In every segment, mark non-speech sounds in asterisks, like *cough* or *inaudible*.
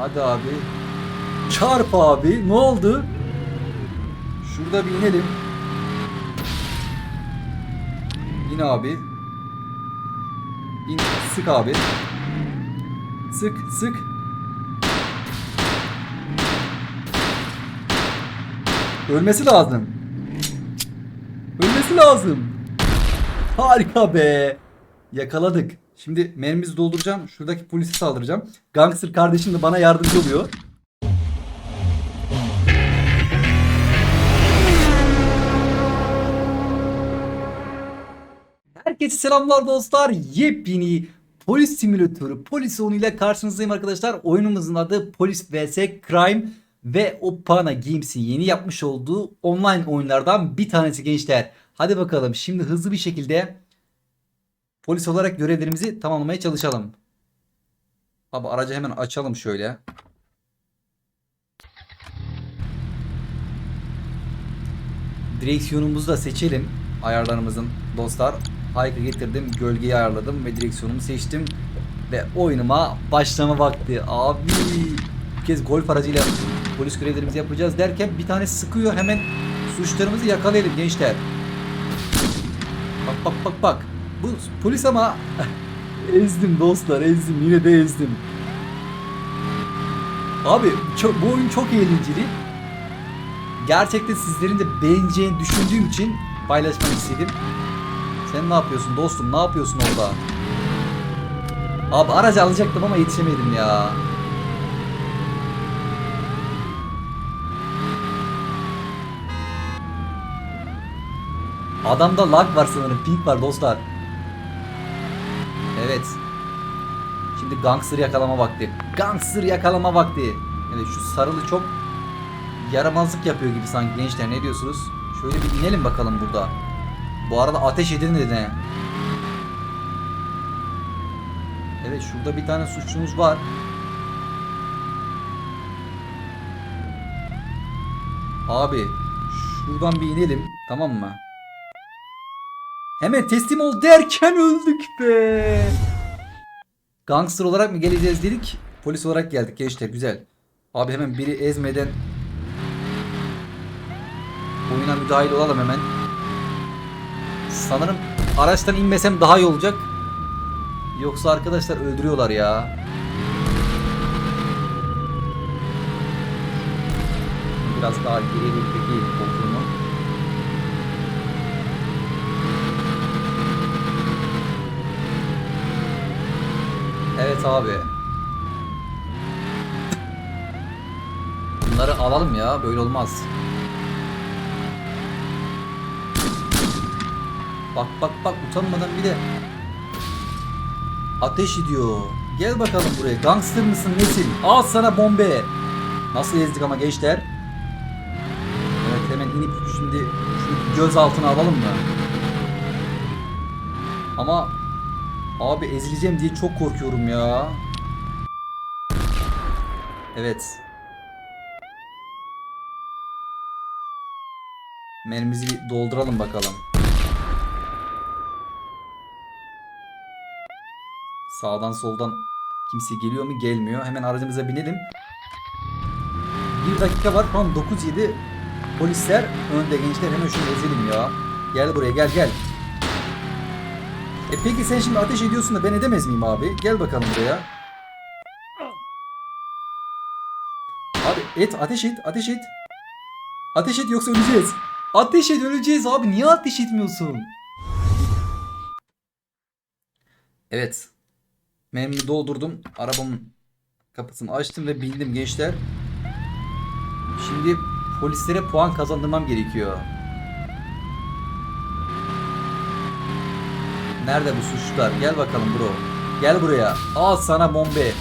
Hadi abi. Çarp abi. Ne oldu? Şurada bir inelim. İn abi. İn. Sık abi. Sık sık. Ölmesi lazım. Ölmesi lazım. Harika be. Yakaladık. Şimdi mermimizi dolduracağım. Şuradaki polisi saldıracağım. Gangster kardeşim de bana yardımcı oluyor. Herkese selamlar dostlar. Yepyeni polis simülatörü polis oyunu ile karşınızdayım arkadaşlar. Oyunumuzun adı Polis vs Crime ve Opana Games'in yeni yapmış olduğu online oyunlardan bir tanesi gençler. Hadi bakalım şimdi hızlı bir şekilde polis olarak görevlerimizi tamamlamaya çalışalım. Abi aracı hemen açalım şöyle. Direksiyonumuzu da seçelim ayarlarımızın dostlar. Hayka getirdim, gölgeyi ayarladım ve direksiyonumu seçtim. Ve oyunuma başlama vakti. Abi bu kez golf aracıyla polis görevlerimizi yapacağız derken bir tane sıkıyor hemen suçlarımızı yakalayalım gençler. Bak bak bak bak. Bu polis ama *laughs* ezdim dostlar ezdim yine de ezdim. Abi çok, bu oyun çok eğlenceli. Gerçekten sizlerin de beğeneceğini düşündüğüm için paylaşmak istedim. Sen ne yapıyorsun dostum? Ne yapıyorsun orada? Abi aracı alacaktım ama yetişemedim ya. Adamda lag var sanırım. Pink var dostlar. Evet. Şimdi gangster yakalama vakti. Gangster yakalama vakti. Evet şu sarılı çok yaramazlık yapıyor gibi sanki gençler ne diyorsunuz? Şöyle bir inelim bakalım burada. Bu arada ateş edin dedi. Evet şurada bir tane suçlumuz var. Abi şuradan bir inelim tamam mı? Hemen teslim ol derken öldük be. Gangster olarak mı geleceğiz dedik. Polis olarak geldik gençler güzel. Abi hemen biri ezmeden oyuna müdahil olalım hemen. Sanırım araçtan inmesem daha iyi olacak. Yoksa arkadaşlar öldürüyorlar ya. Biraz daha geriye çekeyim koltuğumu. Evet abi. Bunları alalım ya böyle olmaz. Bak bak bak utanmadan bir de ateş ediyor. Gel bakalım buraya. Gangster mısın nesin? Al sana bombe. Nasıl ezdik ama gençler? Evet hemen inip şimdi şu göz altına alalım mı? Ama abi ezileceğim diye çok korkuyorum ya. Evet. Mermimizi bir dolduralım bakalım. Sağdan soldan kimse geliyor mu? Gelmiyor. Hemen aracımıza binelim. Bir dakika var. An 9-7 polisler önde gençler. Hemen şunu ezelim ya. Gel buraya gel gel. E peki sen şimdi ateş ediyorsun da ben edemez miyim abi? Gel bakalım buraya. Abi et ateş et ateş et. Ateş et yoksa öleceğiz. Ateş et öleceğiz abi. Niye ateş etmiyorsun? Evet. Mermimi doldurdum. Arabamın kapısını açtım ve bindim gençler. Şimdi polislere puan kazandırmam gerekiyor. Nerede bu suçlular? Gel bakalım bro. Gel buraya. Al sana bombe.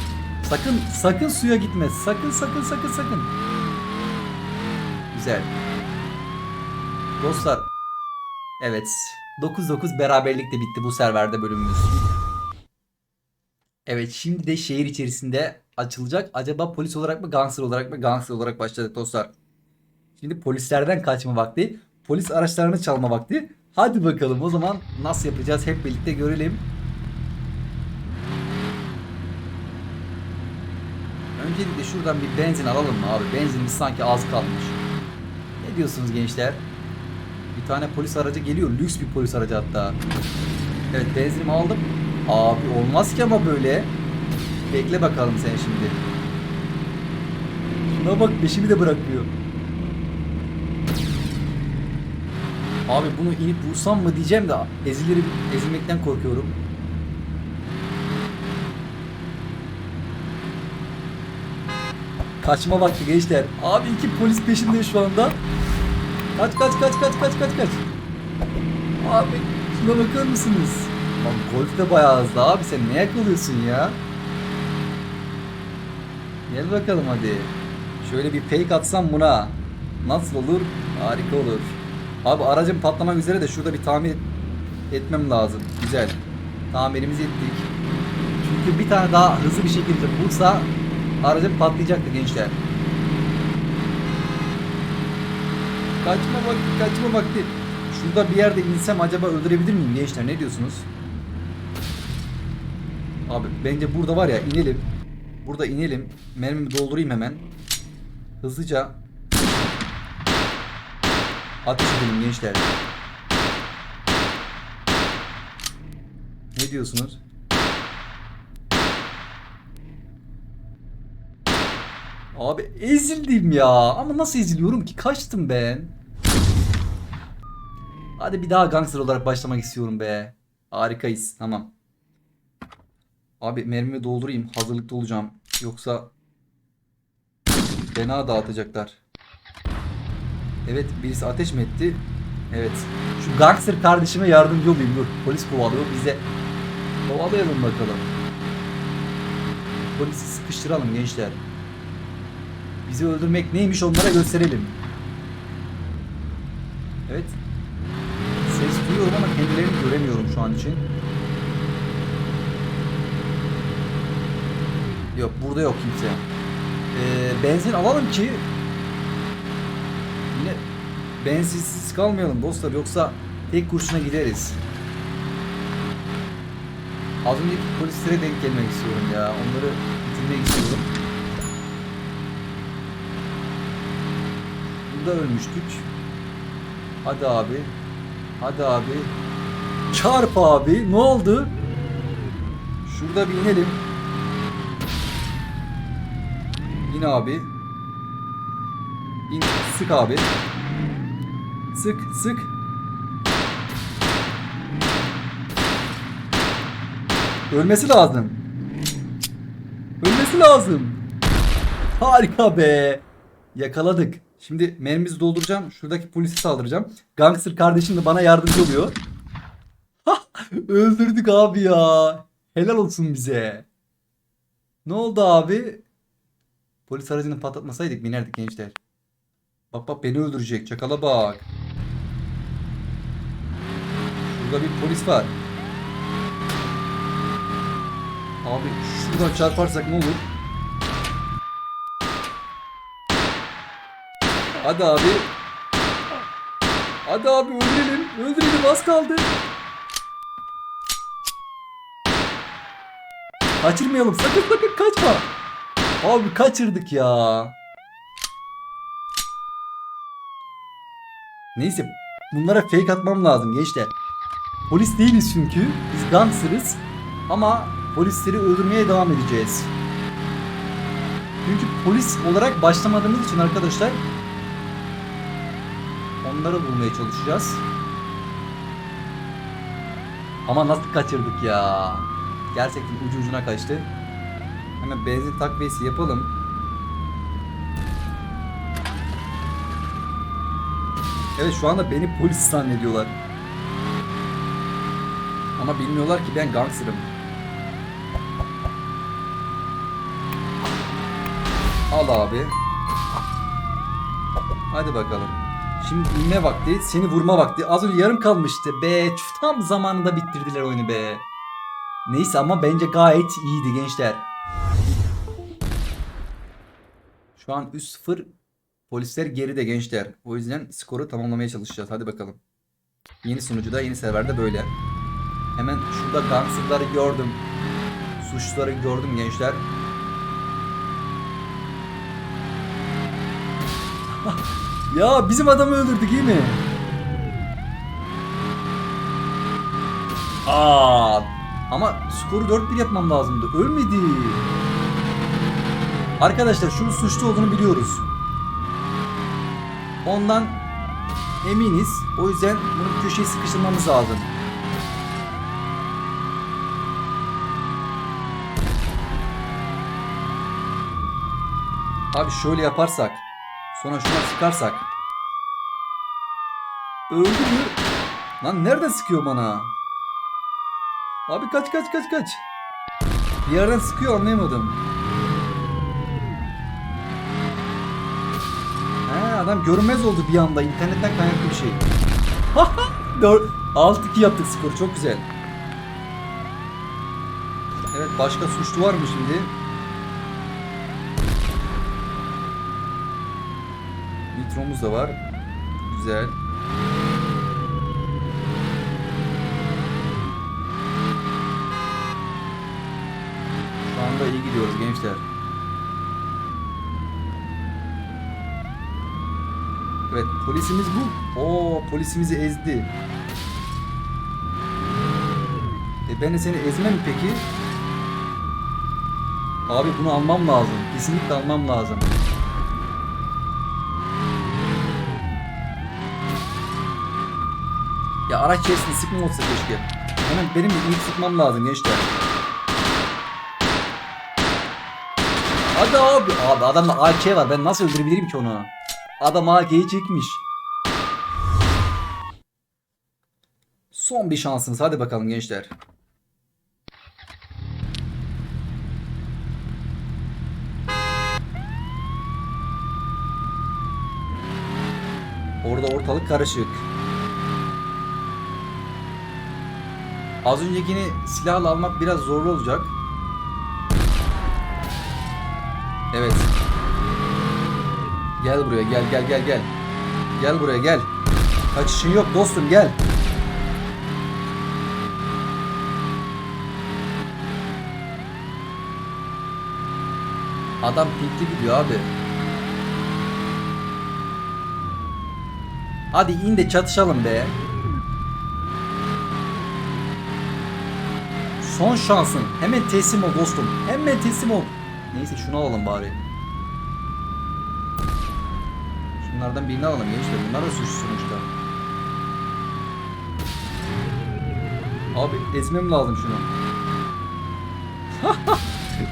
Sakın sakın suya gitme. Sakın sakın sakın sakın. Güzel. Dostlar. Evet. 9-9 beraberlikle bitti bu serverde bölümümüz. Evet şimdi de şehir içerisinde açılacak. Acaba polis olarak mı gangster olarak mı? Gangster olarak başladık dostlar. Şimdi polislerden kaçma vakti. Polis araçlarını çalma vakti. Hadi bakalım o zaman nasıl yapacağız hep birlikte görelim. Öncelikle şuradan bir benzin alalım mı abi? Benzinimiz sanki az kalmış. Ne diyorsunuz gençler? Bir tane polis aracı geliyor. Lüks bir polis aracı hatta. Evet benzinimi aldım. Abi olmaz ki ama böyle. Bekle bakalım sen şimdi. Şuna bak peşimi de bırakmıyor. Abi bunu inip vursam mı diyeceğim de ezilirim, ezilmekten korkuyorum. Kaçma vakti gençler. Abi iki polis peşinde şu anda. Kaç kaç kaç kaç kaç kaç kaç. Abi şuna bakar mısınız? Abi golf de bayağı hızlı abi sen ne yakalıyorsun ya? Gel bakalım hadi. Şöyle bir fake atsam buna. Nasıl olur? Harika olur. Abi aracım patlamak üzere de şurada bir tamir etmem lazım. Güzel. Tamirimizi ettik. Çünkü bir tane daha hızlı bir şekilde vursa aracım patlayacaktı gençler. Kaçma vakti, kaçma vakti. Şurada bir yerde insem acaba öldürebilir miyim gençler? Ne diyorsunuz? Abi bence burada var ya inelim. Burada inelim. Mermimi doldurayım hemen. Hızlıca ateş edelim gençler. Ne diyorsunuz? Abi ezildim ya. Ama nasıl eziliyorum ki? Kaçtım ben. Hadi bir daha gangster olarak başlamak istiyorum be. Harikayız. Tamam. Abi mermimi doldurayım. Hazırlıklı olacağım. Yoksa fena dağıtacaklar. Evet birisi ateş mi etti? Evet. Şu gangster kardeşime yardımcı olayım dur. Polis kovalıyor bize. Kovalayalım bakalım. Polisi sıkıştıralım gençler. Bizi öldürmek neymiş onlara gösterelim. Evet. Ses duyuyorum ama kendilerini göremiyorum şu an için. Yok burada yok kimse. Ee, benzin alalım ki benzinsiz kalmayalım dostlar yoksa tek kurşuna gideriz. Az önceki polislere denk gelmek istiyorum ya. Onları bitirmek istiyorum. Burada ölmüştük. Hadi abi. Hadi abi. Çarp abi. Ne oldu? Şurada bir inelim. İn abi. İn. Sık abi. Sık sık. Ölmesi lazım. Ölmesi lazım. Harika be. Yakaladık. Şimdi mermimizi dolduracağım. Şuradaki polisi saldıracağım. Gangster kardeşim de bana yardımcı oluyor. Öldürdük abi ya. Helal olsun bize. Ne oldu abi? Polis aracını patlatmasaydık binerdik gençler. Bak bak beni öldürecek. Çakala bak. Şurada bir polis var. Abi şuradan çarparsak ne olur? Hadi abi. Hadi abi öldürelim. Öldürelim az kaldı. Kaçırmayalım. Sakın sakın kaçma. Abi kaçırdık ya. Neyse. Bunlara fake atmam lazım gençler. Polis değiliz çünkü. Biz gangsterız. Ama polisleri öldürmeye devam edeceğiz. Çünkü polis olarak başlamadığımız için arkadaşlar onları bulmaya çalışacağız. Ama nasıl kaçırdık ya? Gerçekten ucu ucuna kaçtı. Hemen benzin takviyesi yapalım. Evet şu anda beni polis zannediyorlar. Ama bilmiyorlar ki ben gangsterım. Al abi. Hadi bakalım. Şimdi inme vakti, seni vurma vakti. Az önce yarım kalmıştı. Be, tam zamanında bitirdiler oyunu be. Neyse ama bence gayet iyiydi gençler. Şu an 3-0 polisler geride gençler. O yüzden skoru tamamlamaya çalışacağız. Hadi bakalım. Yeni sunucuda, yeni serverde böyle. Hemen şurada gangsterları gördüm. Suçluları gördüm gençler. *laughs* ya bizim adamı öldürdük iyi mi? Aa, ama skoru 4-1 yapmam lazımdı. Ölmedi. Arkadaşlar şunun suçlu olduğunu biliyoruz. Ondan eminiz. O yüzden bunu köşeye sıkıştırmamız lazım. Abi şöyle yaparsak. Sonra şuna sıkarsak. Öldü mü? Lan nereden sıkıyor bana? Abi kaç kaç kaç kaç. Bir yerden sıkıyor anlayamadım. He adam görünmez oldu bir anda. İnternetten kaynaklı bir şey. *laughs* 6-2 yaptık skoru çok güzel. Evet başka suçlu var mı şimdi? Nitromuz da var. Güzel. Şu anda iyi gidiyoruz gençler. Evet polisimiz bu. Oo polisimizi ezdi. E ben de seni ezmem mi peki? Abi bunu almam lazım. Kesinlikle almam lazım. Ya araç içerisinde sıkma olsa keşke. Hemen benim de ilk sıkmam lazım gençler. Hadi abi. Abi adamda AK var. Ben nasıl öldürebilirim ki onu? Adam AK'yi çekmiş. Son bir şansınız. Hadi bakalım gençler. Orada ortalık karışık. Az öncekini silahla almak biraz zorlu olacak. Evet. Gel buraya gel gel gel gel. Gel buraya gel. Kaçışın yok dostum gel. Adam pinkli gidiyor abi. Hadi in de çatışalım be. Son şansın. Hemen teslim ol dostum. Hemen teslim ol. Neyse şunu alalım bari. Şunlardan birini alalım gençler. Bunlar da suçlu sonuçta. Abi ezmem lazım şunu.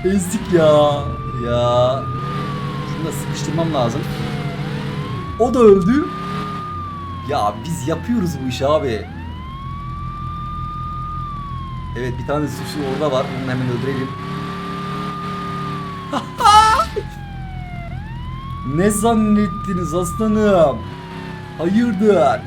*laughs* Ezdik ya. Ya. Şunu da sıkıştırmam lazım. O da öldü. Ya biz yapıyoruz bu işi abi. Evet bir tane suçlu orada var. Onu hemen öldürelim. *laughs* ne zannettiniz aslanım? Hayırdır?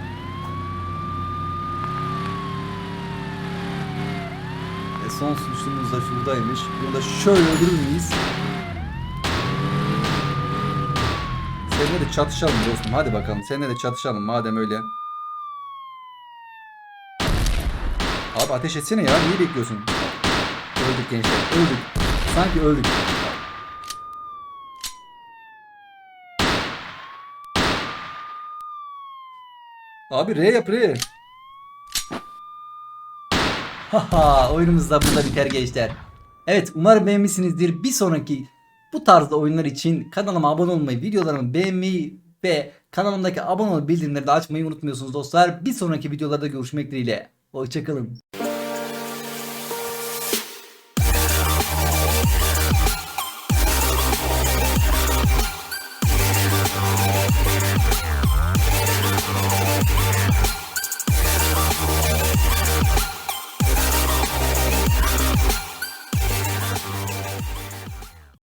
E son suçlumuz da şuradaymış. Bunu da şöyle öldürür müyüz? Seninle de çatışalım dostum. Hadi bakalım. Seninle de çatışalım madem öyle. Abi ateş etsene ya. Niye bekliyorsun? Öldük gençler. Öldük. Sanki öldük. Abi R yap R. Haha oyunumuz da burada biter gençler. Evet umarım beğenmişsinizdir. Bir sonraki bu tarzda oyunlar için kanalıma abone olmayı, videolarımı beğenmeyi ve kanalımdaki abone ol bildirimleri de açmayı unutmuyorsunuz dostlar. Bir sonraki videolarda görüşmek dileğiyle. Hoşçakalın.